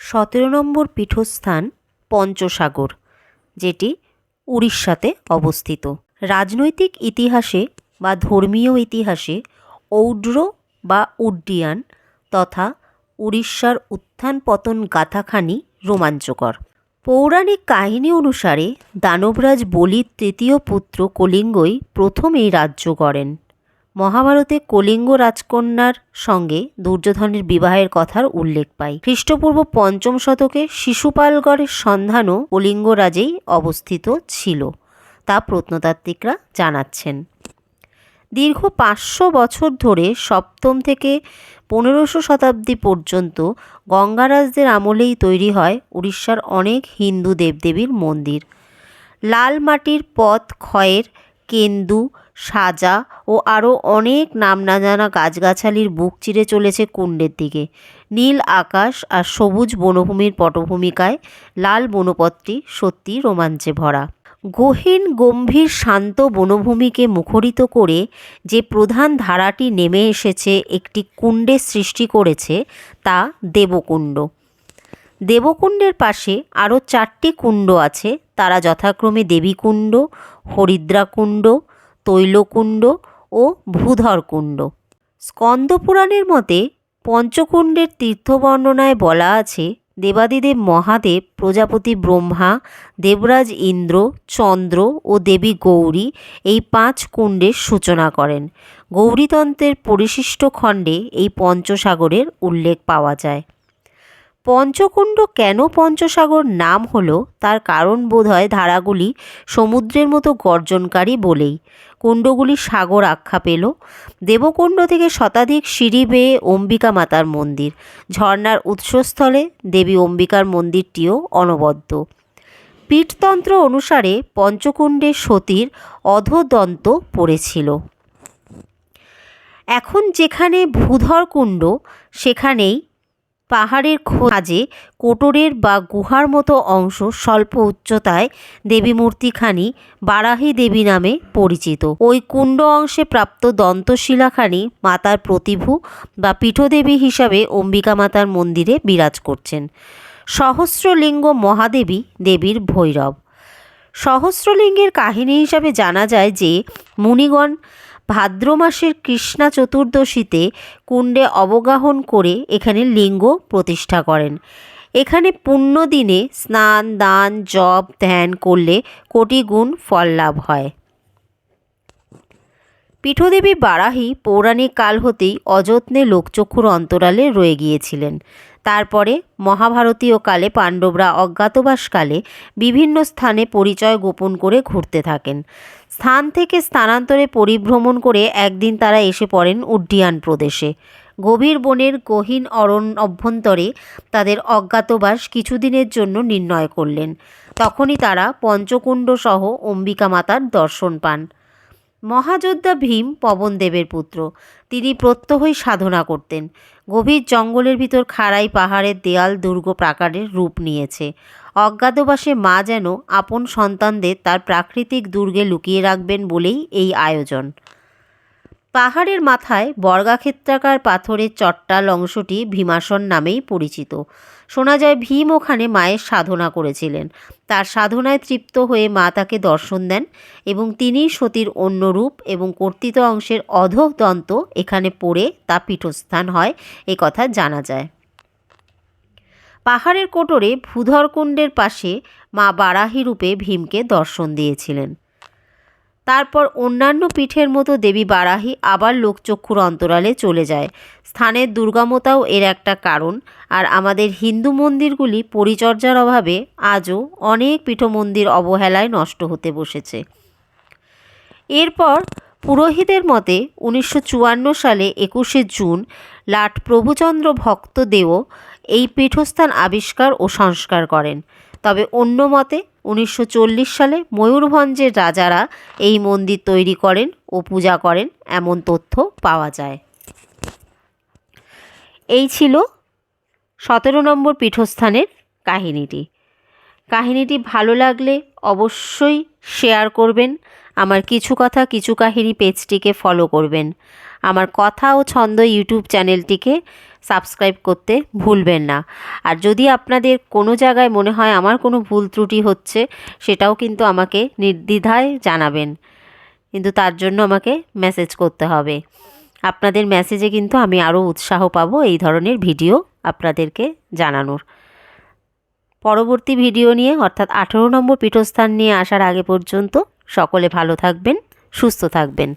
সতেরো নম্বর পীঠস্থান পঞ্চসাগর, যেটি উড়িষ্যাতে অবস্থিত। রাজনৈতিক ইতিহাসে বা ধর্মীয় ইতিহাসে ঔড্র বা উড্ডিয়ান তথা উড়িষ্যার উত্থান পতন গাথাখানি রোমাঞ্চকর। পৌরাণিক কাহিনী অনুসারে দানবরাজ বলির তৃতীয় পুত্র কলিঙ্গই প্রথম এই রাজ্য গড়েন। মহাভারতে কলিঙ্গ রাজকন্যার সঙ্গে দুর্যোধনের বিবাহের কথার উল্লেখ পাই। খ্রিস্টপূর্ব পঞ্চম শতকে শিশুপালগড়ের সন্ধানও কলিঙ্গ রাজেই অবস্থিত ছিল, তা প্রত্নতাত্ত্বিকরা জানাচ্ছেন। দীর্ঘ পাঁচশো বছর ধরে সপ্তম থেকে পনেরোশো শতাব্দী পর্যন্ত গঙ্গারাজদের আমলেই তৈরি হয় উড়িষ্যার অনেক হিন্দু দেবদেবীর মন্দির। লাল মাটির পথ ক্ষয়ের কেন্দু সাজা ও আরও অনেক নাম না জানা গাছগাছালির বুক চিরে চলেছে কুণ্ডের দিকে। নীল আকাশ আর সবুজ বনভূমির পটভূমিকায় লাল বনপথটি সত্যি রোমাঞ্চে ভরা। গহীন, গম্ভীর, শান্ত বনভূমিকে মুখরিত করে যে প্রধান ধারাটি নেমে এসেছে, একটি কুণ্ডের সৃষ্টি করেছে তা দেবকুণ্ড। দেবকুণ্ডের পাশে আরও চারটি কুণ্ড আছে, তারা যথাক্রমে দেবীকুণ্ড, হরিদ্রাকুণ্ড তৈলকুণ্ড ও ভূধরকুণ্ড। স্কন্দপুরাণের মতে পঞ্চকুণ্ডের তীর্থবর্ণনায় বলা আছে, দেবাদিদেব মহাদেব, প্রজাপতি ব্রহ্মা, দেবরাজ ইন্দ্র, চন্দ্র ও দেবী গৌরী এই পাঁচ কুণ্ডের সূচনা করেন। গৌরীতন্ত্রের পরিশিষ্ট খণ্ডে এই পঞ্চসাগরের উল্লেখ পাওয়া যায়। পঞ্চকুণ্ড কেন পঞ্চসাগর নাম হলো, তার কারণ বোধহয় ধারাগুলি সমুদ্রের মতো গর্জনকারী বলেই। কুণ্ডগুলি সাগর আখ্যা পেল। দেবকুণ্ড থেকে শতাধিক সিঁড়ি বেয়ে অম্বিকা মাতার মন্দির। ঝর্ণার উৎসস্থলে দেবী অম্বিকার মন্দিরটিও অনবদ্য। পীঠতন্ত্র অনুসারে পঞ্চকুণ্ডে সতীর অধোদন্ত পড়েছিল। এখন যেখানে ভূধর কুণ্ড সেখানেই পাহাড়ের খোঁজে কোটরের বা গুহার মতো অংশ স্বল্প উচ্চতায় দেবী মূর্তিখানি বারাহী দেবী নামে পরিচিত। ওই কুণ্ড অংশে প্রাপ্ত দন্তশিলাখানি মাতার প্রতিভূ বা পীঠদেবী হিসাবে অম্বিকা মাতার মন্দিরে বিরাজ করছেন। সহস্রলিঙ্গ মহাদেবী দেবীর ভৈরব। সহস্রলিঙ্গের কাহিনী হিসাবে জানা যায় যে, মুনিগণ ভাদ্র মাসের কৃষ্ণা চতুর্দশীতে কুণ্ডে অবগাহন করে এখানে লিঙ্গ প্রতিষ্ঠা করেন। এখানে পুণ্য দিনে স্নান, দান, জপ, ধ্যান করলে কোটি গুণ ফল লাভ হয়। পীঠদেবী বারাহী পৌরাণিক কাল হতেই অযত্নে লোকচক্ষুর অন্তরালে রয়ে গিয়েছিলেন। তারপরে মহাভারতীয় কালে পাণ্ডবরা অজ্ঞাতবাসকালে বিভিন্ন স্থানে পরিচয় গোপন করে ঘুরতে থাকেন। স্থান থেকে স্থানান্তরে পরিভ্রমণ করে একদিন তারা এসে পড়েন উড্ডিয়ান প্রদেশে। গভীর বনের গহীন অরণ্য অভ্যন্তরে তাদের অজ্ঞাতবাস কিছুদিনের জন্য নির্ণয় করলেন। তখনই তারা পঞ্চকুণ্ড সহ অম্বিকা মাতার দর্শন পান। মহাযোদ্ধা ভীম পবনদেবের পুত্র। তিনি প্রত্যহই সাধনা করতেন। গভীর জঙ্গলের ভিতর খাড়াই পাহাড়ের দেয়াল দুর্গ প্রাকারের রূপ নিয়েছে। অজ্ঞাতবাসে মা যেন আপন সন্তানদের তার প্রাকৃতিক দুর্গে লুকিয়ে রাখবেন বলেই এই আয়োজন। পাহাড়ের মাথায় বর্গাক্ষেত্রাকার পাথরের চট্টাল অংশটি ভীমাসন নামেই পরিচিত। শোনা যায় ভীম ওখানে মায়ের সাধনা করেছিলেন। তার সাধনায় তৃপ্ত হয়ে মা তাকে দর্শন দেন এবং তিনি সতীর অন্য রূপ এবং কর্তৃত অংশের অধদন্ত এখানে পড়ে তা পীঠস্থান হয় এ কথা জানা যায়। পাহাড়ের কোটরে ভূধরকুণ্ডের পাশে মা বারাহী রূপে ভীমকে দর্শন দিয়েছিলেন। তারপর অন্যান্য পীঠের মতো দেবী বারাহী আবার লোকচক্ষুর অন্তরালে চলে যায়। স্থানের দুর্গমতাও এর একটা কারণ। আর আমাদের হিন্দু মন্দিরগুলি পরিচর্যার অভাবে আজও অনেক পীঠমন্দির অবহেলায় নষ্ট হতে বসেছে। এরপর পুরোহিতের মতে উনিশশো চুয়ান্ন সালে একুশে জুন লাট প্রভুচন্দ্র ভক্তদেও এই পীঠস্থান আবিষ্কার ও সংস্কার করেন। তবে অন্য মতে উনিশশো চল্লিশ সালে ময়ূরভঞ্জের রাজারা এই মন্দির তৈরি করেন ও পূজা করেন, এমন তথ্য পাওয়া যায়। এই ছিল সতেরো নম্বর পীঠস্থানের কাহিনীটি। কাহিনীটি ভালো লাগলে অবশ্যই শেয়ার করবেন। আমার কিছু কথা, কিছু কাহিনী পেজটিকে ফলো করবেন। আমার কথা ও ছন্দ ইউটিউব চ্যানেলটিকে সাবস্ক্রাইব করতে ভুলবেন না। আর যদি আপনাদের কোনো জায়গায় মনে হয় আমার কোনো ভুল ত্রুটি হচ্ছে, সেটাও কিন্তু আমাকে নির্দ্বিধায় জানাবেন। কিন্তু তার জন্য আমাকে মেসেজ করতে হবে। আপনাদের মেসেজে কিন্তু আমি আরও উৎসাহ পাবো এই ধরনের ভিডিও আপনাদেরকে জানানোর। পরবর্তী ভিডিও নিয়ে, অর্থাৎ আঠেরো নম্বর পীঠস্থান নিয়ে আসার আগে পর্যন্ত সকলে ভালো থাকবেন, সুস্থ থাকবেন।